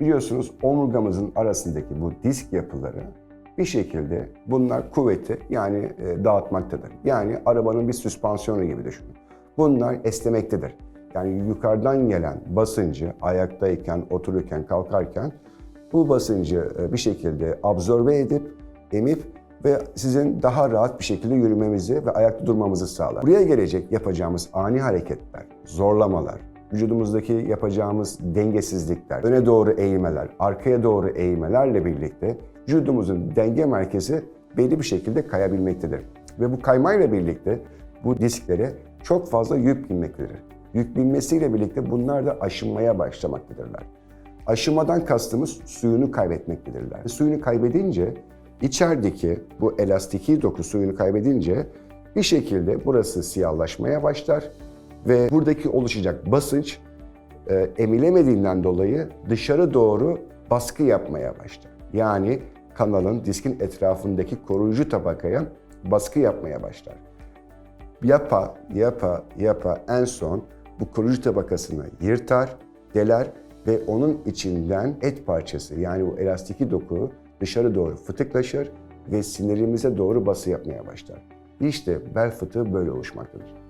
Biliyorsunuz omurgamızın arasındaki bu disk yapıları bir şekilde bunlar kuvveti yani e, dağıtmaktadır. Yani arabanın bir süspansiyonu gibi düşünün. Bunlar esnemektedir. Yani yukarıdan gelen basıncı ayaktayken, otururken, kalkarken bu basıncı e, bir şekilde absorbe edip, emip ve sizin daha rahat bir şekilde yürümemizi ve ayakta durmamızı sağlar. Buraya gelecek yapacağımız ani hareketler, zorlamalar, vücudumuzdaki yapacağımız dengesizlikler, öne doğru eğilmeler, arkaya doğru eğilmelerle birlikte vücudumuzun denge merkezi belli bir şekilde kayabilmektedir. Ve bu kaymayla birlikte bu disklere çok fazla yük binmektedir. Yük binmesiyle birlikte bunlar da aşınmaya başlamaktadırlar. Aşımadan kastımız suyunu kaybetmektedirler. Suyunu kaybedince içerideki bu elastiki doku suyunu kaybedince bir şekilde burası siyahlaşmaya başlar ve buradaki oluşacak basınç e, emilemediğinden dolayı dışarı doğru baskı yapmaya başlar. Yani kanalın diskin etrafındaki koruyucu tabakaya baskı yapmaya başlar. Yapa, yapa, yapa en son bu koruyucu tabakasını yırtar, deler ve onun içinden et parçası yani bu elastiki doku dışarı doğru fıtıklaşır ve sinirimize doğru bası yapmaya başlar. İşte bel fıtığı böyle oluşmaktadır.